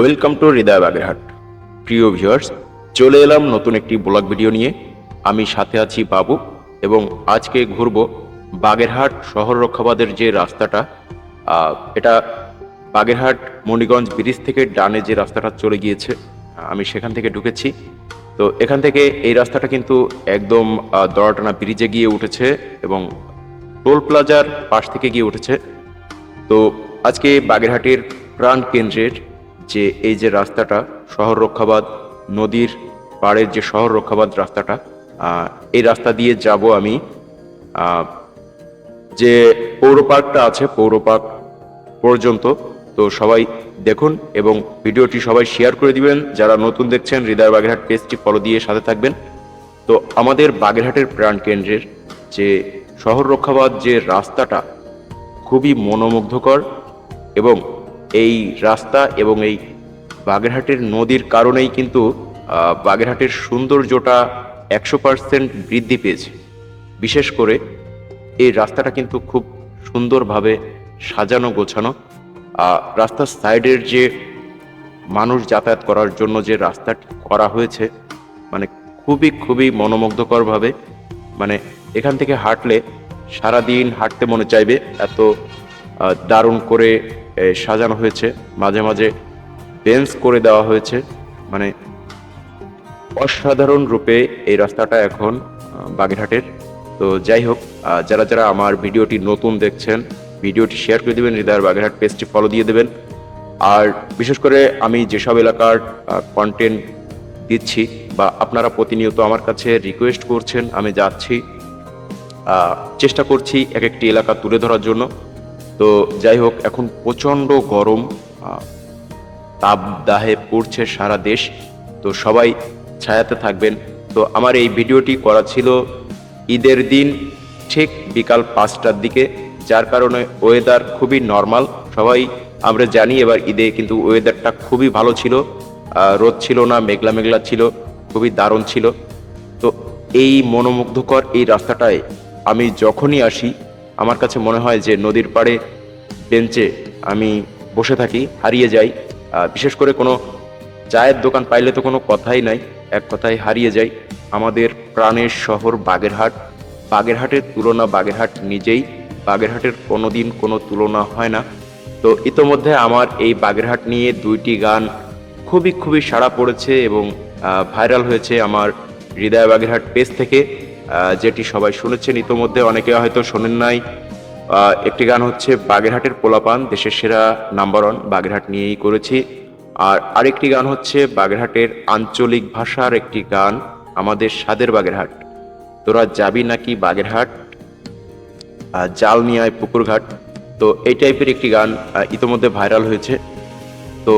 Welcome to হৃদয় বাগেরহাট। প্রিয় viewers চলে এলাম নতুন একটি ব্লগ ভিডিও নিয়ে। আমি সাথে আছি বাবু এবং আজকে ঘুরব বাগেরহাট শহর রক্ষাবাদের যে রাস্তাটা এটা বাগেরহাট মণিগঞ্জ ব্রিজ থেকে ডানে যে রাস্তাটা চলে গিয়েছে, আমি সেখান থেকে ঢুকেছি। তো এখান থেকে এই রাস্তাটা কিন্তু একদম দড়াটানা ব্রিজে গিয়ে উঠেছে এবং টোল প্লাজার পাশ থেকে গিয়ে উঠেছে। তো আজকে বাগেরহাটের প্রাণ কেন্দ্রের যে এই যে রাস্তাটা শহর রক্ষাবাদ, নদীর পাড়ের যে শহর রক্ষাবাদ রাস্তাটা এই রাস্তা দিয়ে যাব আমি। যে পৌর পার্কটা আছে, পৌর পার্ক পর্যন্ত, তো সবাই দেখুন এবং ভিডিওটি সবাই শেয়ার করে দিবেন। যারা নতুন দেখছেন, হৃদয় বাগেরহাট পেজটি ফলো দিয়ে সাথে থাকবেন। তো আমাদের বাগেরহাটের প্রাণ কেন্দ্রের যে শহর রক্ষাবাদ যে রাস্তাটা খুবই মনোমুগ্ধকর এবং এই রাস্তা এবং এই বাগেরহাটের নদীর কারণেই কিন্তু বাগেরহাটের সৌন্দর্যটা একশো পার্সেন্ট বৃদ্ধি পেয়েছে। বিশেষ করে এই রাস্তাটা কিন্তু খুব সুন্দরভাবে সাজানো গোছানো। রাস্তার সাইডের যে মানুষ যাতায়াত করার জন্য যে রাস্তাটি করা হয়েছে মানে খুবই খুবই মনোমুগ্ধকরভাবে মানে এখান থেকে হাঁটলে সারাদিন হাঁটতে মনে চাইবে, এত দারুণ করে সাজানো হয়েছে। মাঝে মাঝে বেঞ্চ করে দেওয়া হয়েছে। মানে অসাধারণ রূপে এই রাস্তাটা এখন বাগেরহাটের। তো যাই হোক যারা যারা আমার ভিডিওটি নতুন দেখছেন, ভিডিওটি শেয়ার করে দেবেন, হৃদয়ের বাগেরহাট পেজটি ফলো দিয়ে দেবেন। আর বিশেষ করে আমি যেসব এলাকার কন্টেন্ট দিচ্ছি বা আপনারা প্রতিনিয়ত আমার কাছে রিকোয়েস্ট করছেন, আমি যাচ্ছি চেষ্টা করছি এক একটি এলাকা তুলে ধরার জন্য। তো যাই হোক, এখন প্রচণ্ড গরম তাপদাহে পড়ছে সারা দেশ। তো সবাই ছায়াতে থাকবেন। তো আমার এই ভিডিওটি করা ছিল ঈদের দিন ঠিক বিকাল পাঁচটার দিকে, যার কারণে ওয়েদার খুবই নর্মাল সবাই আমরা জানি এবার ঈদে কিন্তু ওয়েদারটা খুবই ভালো ছিল। রোদ ছিল না, মেঘলা মেঘলা ছিল, খুবই দারুণ ছিল। তো এই মনোমুগ্ধকর এই রাস্তাটায় আমি যখনই আসি আমার কাছে মনে হয় যে নদীর পাড়ে বেঞ্চে আমি বসে থাকি, হারিয়ে যাই। বিশেষ করে কোনো চায়ের দোকান পাইলে তো কোনো কথাই নাই, এক কথায় হারিয়ে যাই। আমাদের প্রাণের শহর বাগেরহাট। বাগেরহাটের তুলনা বাগেরহাট নিজেই, বাগেরহাটের কোনো দিন কোনো তুলনা হয় না। তো ইতোমধ্যে আমার এই বাগেরহাট নিয়ে দুইটি গান খুবই খুবই সাড়া পড়েছে এবং ভাইরাল হয়েছে আমার হৃদয় বাগেরহাট পেজ থেকে। যেটি সবাই শুনেছেন। ইতোমধ্যে অনেকে হয়তো শোনেন নাই। একটি গান হচ্ছে বাগেরহাটের পোলাপান, দেশের সেরা নাম্বার ওয়ান বাগেরহাট নিয়েই করেছি। আর আরেকটি গান হচ্ছে বাগেরহাটের আঞ্চলিক ভাষার একটি গান, আমাদের স্বাদের বাগেরহাট। তোরা যাবি নাকি বাগেরহাট? জাল নিয়ে পুকুরঘাট তো এই টাইপের একটি গান ইতোমধ্যে ভাইরাল হয়েছে। তো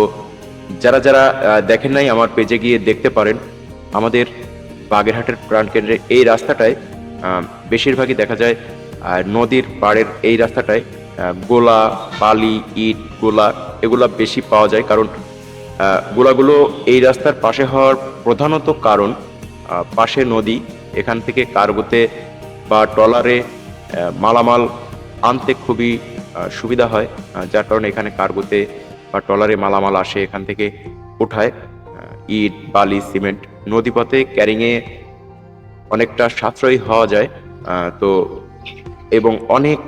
যারা যারা দেখেন নাই, আমার পেজে গিয়ে দেখতে পারেন। আমাদের বাগেরহাটের প্রাণকেন্দ্রে এই রাস্তাটায় বেশিরভাগই দেখা যায় নদীর পাড়ের এই রাস্তাটায় গোলা, বালি, ইট, গোলা এগুলা বেশি পাওয়া যায়। কারণ গোলাগুলো এই রাস্তার পাশে হওয়ার প্রধানত কারণ পাশে নদী, এখান থেকে কার্গোতে বা ট্রলারে মালামাল আনতে খুবই সুবিধা হয় যার কারণে এখানে কার্গোতে বা ট্রলারে মালামাল আসে, এখান থেকে ওঠায় ইট, বালি, সিমেন্ট। নদীপথে ক্যারিংয়ে অনেকটা সাশ্রয়ী হওয়া যায় তো এবং অনেক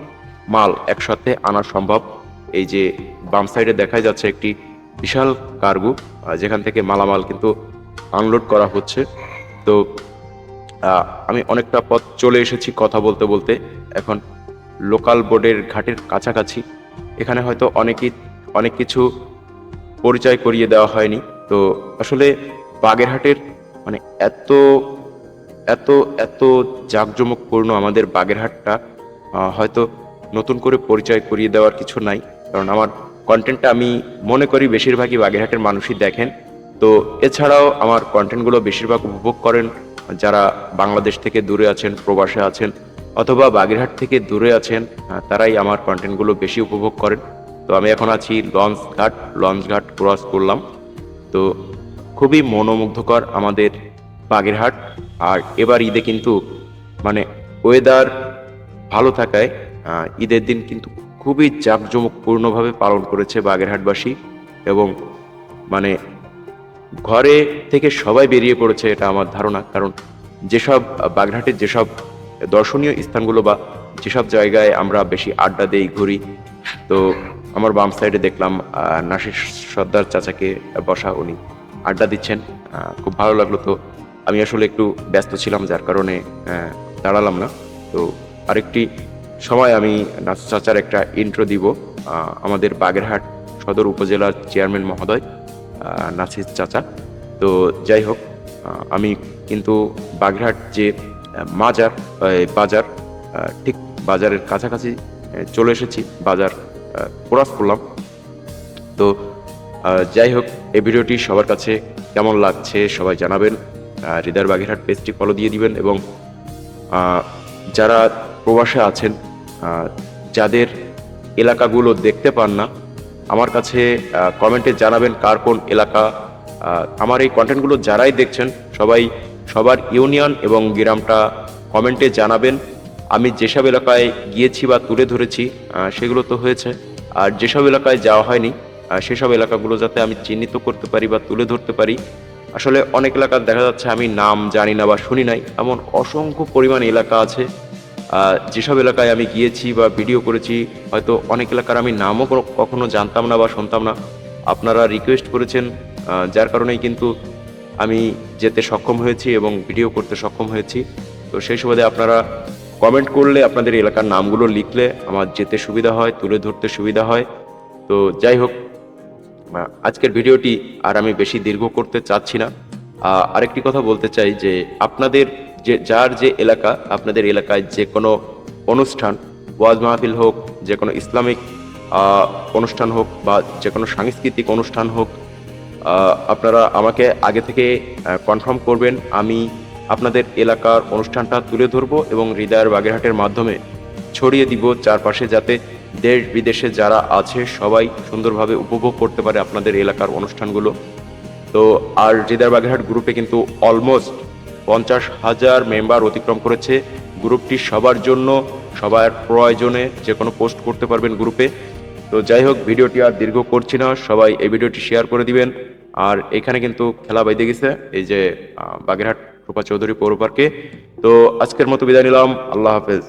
মাল একসাথে আনা সম্ভব। এই যে বাম সাইডে দেখা যাচ্ছে একটি বিশাল কার্গো যেখান থেকে মালামাল কিন্তু আনলোড করা হচ্ছে। তো আমি অনেকটা পথ চলে এসেছি কথা বলতে বলতে। এখন লোকাল বোর্ডের ঘাটের কাছাকাছি। এখানে হয়তো অনেকই, অনেক কিছু পরিচয় করিয়ে দেওয়া হয়নি। তো আসলে বাগেরহাটের মানে এত এত এত জাঁকজমকপূর্ণ আমাদের বাগেরহাটটা হয়তো নতুন করে পরিচয় করিয়ে দেওয়ার কিছু নাই। কারণ আমার কন্টেন্টটা আমি মনে করি বেশিরভাগই বাগেরহাটের মানুষই দেখেন। তো এছাড়াও আমার কন্টেন্টগুলো বেশিরভাগ উপভোগ করেন যারা বাংলাদেশ থেকে দূরে আছেন, প্রবাসে আছেন, অথবা বাগেরহাট থেকে দূরে আছেন তারাই আমার কন্টেন্টগুলো বেশি উপভোগ করেন। তো আমি এখন আছি লঞ্চ ঘাট লঞ্চ ঘাট ক্রস করলাম। তো খুবই মনোমুগ্ধকর আমাদের বাগেরহাট। আর এবার ঈদে কিন্তু মানে ওয়েদার ভালো থাকায় ঈদের দিন কিন্তু খুবই জাঁকজমকপূর্ণভাবে পালন করেছে বাগেরহাটবাসী এবং মানে ঘরে থেকে সবাই বেরিয়ে পড়েছে এটা আমার ধারণা। কারণ যেসব বাগেরহাটের যেসব দর্শনীয় স্থানগুলো বা যেসব জায়গায় আমরা বেশি আড্ডা দেই, ঘুরি, তো আমার বাম সাইডে দেখলাম নাসির সর্দার চাচাকে বসা উনি। আড্ডা দিচ্ছেন। খুব ভালো লাগল তো। আমি আসলে একটু ব্যস্ত ছিলাম, যার কারণে দাঁড়ালাম না। তো আরেকটি সময় আমি নাসির চাচার একটা ইন্ট্রো দিব। আমাদের বাগেরহাট সদর উপজেলার চেয়ারম্যান মহোদয় নাসির চাচা। তো যাই হোক আমি কিন্তু বাগেরহাট যে মাজার বাজার ঠিক বাজারের কাছাকাছি চলে এসেছি। বাজার ক্রস করলাম তো যাই হোক, এই ভিডিওটি সবার কাছে কেমন লাগছে সবাই জানাবেন। হৃদয়ের বাগেরহাট পেজটি ফলো দিয়ে দিবেন এবং যারা প্রবাসে আছেন যাদের এলাকাগুলো দেখতে পান না, আমার কাছে কমেন্টে জানাবেন কার কোন এলাকা। আমার এই কন্টেন্টগুলো যারাই দেখছেন, সবাই সবার ইউনিয়ন এবং গ্রামটা কমেন্টে জানাবেন। আমি যেসব এলাকায় গিয়েছি বা তুলে ধরেছি সেগুলো তো হয়েছে। আর যেসব এলাকায় যাওয়া হয়নি সেসব এলাকাগুলো যাতে আমি চিহ্নিত করতে পারি বা তুলে ধরতে পারি। আসলে অনেক এলাকা দেখা যাচ্ছে আমি নাম জানি না বা শুনি নাই। এমন অসংখ্য পরিমাণ এলাকা আছে। যেসব এলাকায় আমি গিয়েছি বা ভিডিও করেছি, হয়তো অনেক এলাকার আমি নামও কখনো জানতাম না বা শুনতাম না। আপনারা রিকোয়েস্ট করেছেন যার কারণেই কিন্তু আমি যেতে সক্ষম হয়েছি এবং ভিডিও করতে সক্ষম হয়েছি। তো সেই সুবাদে আপনারা কমেন্ট করলে আপনাদের এলাকার নামগুলো লিখলে আমার যেতে সুবিধা হয়, তুলে ধরতে সুবিধা হয়। তো যাই হোক আজকের ভিডিওটি আর আমি বেশি দীর্ঘ করতে চাচ্ছি না। আরেকটি কথা বলতে চাই যে আপনাদের যে, যার যে এলাকা, আপনাদের এলাকায় যে কোনো অনুষ্ঠান, ওয়াজ মাহফিল হোক, যে কোনো ইসলামিক অনুষ্ঠান হোক বা যে কোনো সাংস্কৃতিক অনুষ্ঠান হোক আপনারা আমাকে আগে থেকে কনফার্ম করবেন। আমি আপনাদের এলাকার অনুষ্ঠানটা তুলে ধরবো এবং হৃদয়ের বাগেরহাটের মাধ্যমে ছড়িয়ে দিব চারপাশে যাতে দেশ বিদেশে যারা আছে, সবাই সুন্দরভাবে উপভোগ করতে পারে আপনাদের এলাকার অনুষ্ঠানগুলো। তো আর হৃদয় বাগেরহাট গ্রুপে কিন্তু অলমোস্ট পঞ্চাশ হাজার মেম্বার অতিক্রম করেছে। গ্রুপটি সবার জন্য, সবার প্রয়োজনে যে কোনো পোস্ট করতে পারবেন গ্রুপে। তো যাই হোক, ভিডিওটি আর দীর্ঘ করছি না, সবাই এই ভিডিওটি শেয়ার করে দিবেন। আর এখানে কিন্তু খেলা বাইতে গেছে, এই যে বাগেরহাট রূপা চৌধুরী পৌর পার্কে। তো আজকের মতো বিদায় নিলাম, আল্লাহ হাফেজ।